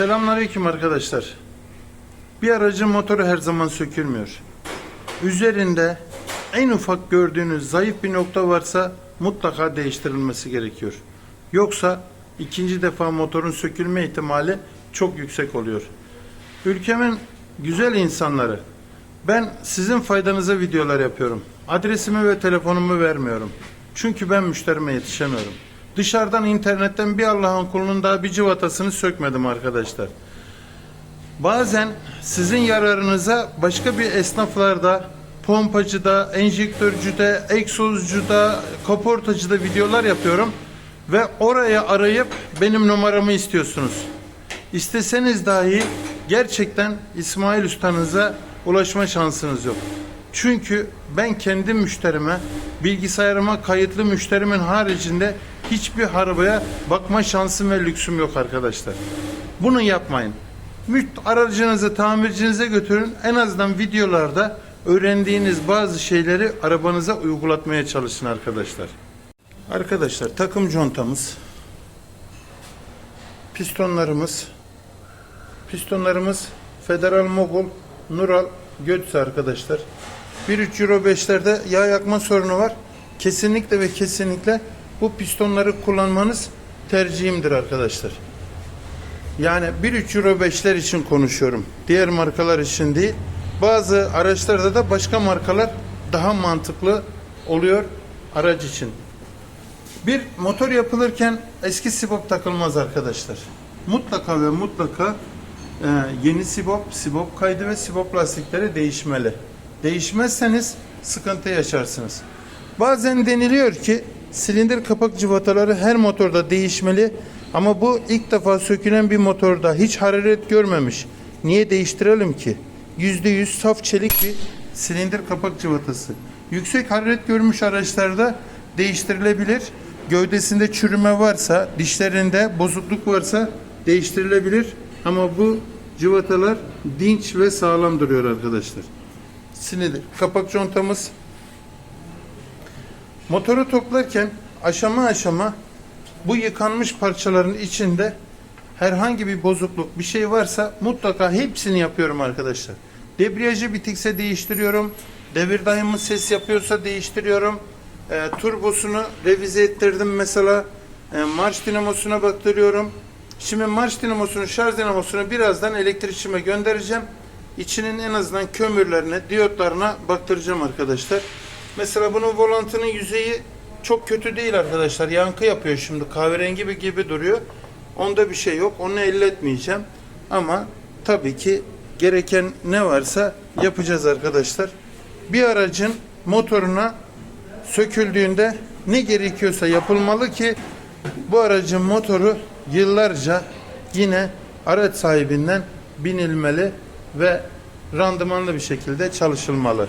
Selamünaleyküm arkadaşlar. Bir aracın motoru her zaman sökülmüyor. Üzerinde en ufak gördüğünüz zayıf bir nokta varsa mutlaka değiştirilmesi gerekiyor. Yoksa ikinci defa motorun sökülme ihtimali çok yüksek oluyor. Ülkemin güzel insanları, ben sizin faydanıza videolar yapıyorum. Adresimi ve telefonumu vermiyorum. Çünkü ben müşterime yetişemiyorum. Dışarıdan internetten bir Allah'ın kulunun daha bir cıvatasını sökmedim arkadaşlar. Bazen sizin yararınıza başka bir esnaflarda, pompacıda, enjektörcüde, egzozcuda, kaportacıda videolar yapıyorum ve oraya arayıp benim numaramı istiyorsunuz. İsteseniz dahi gerçekten İsmail Usta'nıza ulaşma şansınız yok. Çünkü ben kendi müşterime, bilgisayarıma kayıtlı müşterimin haricinde hiçbir arabaya bakma şansım ve lüksüm yok arkadaşlar. Bunu yapmayın. Aracınızı tamircinize götürün. En azından videolarda öğrendiğiniz bazı şeyleri arabanıza uygulatmaya çalışın arkadaşlar. Arkadaşlar takım contamız, pistonlarımız, pistonlarımız Federal Mogul, Nural, Götze arkadaşlar. 1.3 Euro 5'lerde yağ yakma sorunu var. Kesinlikle ve kesinlikle bu pistonları kullanmanız tercihimdir arkadaşlar. Yani 1.3 Euro 5'ler için konuşuyorum. Diğer markalar için değil. Bazı araçlarda da başka markalar daha mantıklı oluyor araç için. Bir motor yapılırken eski sibop takılmaz arkadaşlar. Mutlaka ve mutlaka e, yeni sibop, sibop kaydı ve sibop lastikleri değişmeli. Değişmezseniz sıkıntı yaşarsınız. Bazen deniliyor ki silindir kapak cıvataları her motorda değişmeli ama bu ilk defa sökülen bir motorda hiç hararet görmemiş. Niye değiştirelim ki? %100 saf çelik bir silindir kapak cıvatası. Yüksek hararet görmüş araçlarda değiştirilebilir. Gövdesinde çürüme varsa, dişlerinde bozukluk varsa değiştirilebilir. Ama bu cıvatalar dinç ve sağlam duruyor arkadaşlar. Silindir kapak contamız Motoru toplarken aşama aşama bu yıkanmış parçaların içinde herhangi bir bozukluk bir şey varsa mutlaka hepsini yapıyorum arkadaşlar. Debriyajı bitikse değiştiriyorum. Devir daimı ses yapıyorsa değiştiriyorum. E, turbosunu revize ettirdim mesela. E, marş dinamosuna baktırıyorum. Şimdi marş dinamosunu, şarj dinamosunu birazdan elektrikçime göndereceğim. İçinin en azından kömürlerine, diyotlarına baktıracağım arkadaşlar. Mesela bunun volantının yüzeyi çok kötü değil arkadaşlar. Yankı yapıyor şimdi. Kahverengi bir gibi duruyor. Onda bir şey yok. Onu elletmeyeceğim. Ama tabii ki gereken ne varsa yapacağız arkadaşlar. Bir aracın motoruna söküldüğünde ne gerekiyorsa yapılmalı ki bu aracın motoru yıllarca yine araç sahibinden binilmeli ve randımanlı bir şekilde çalışılmalı.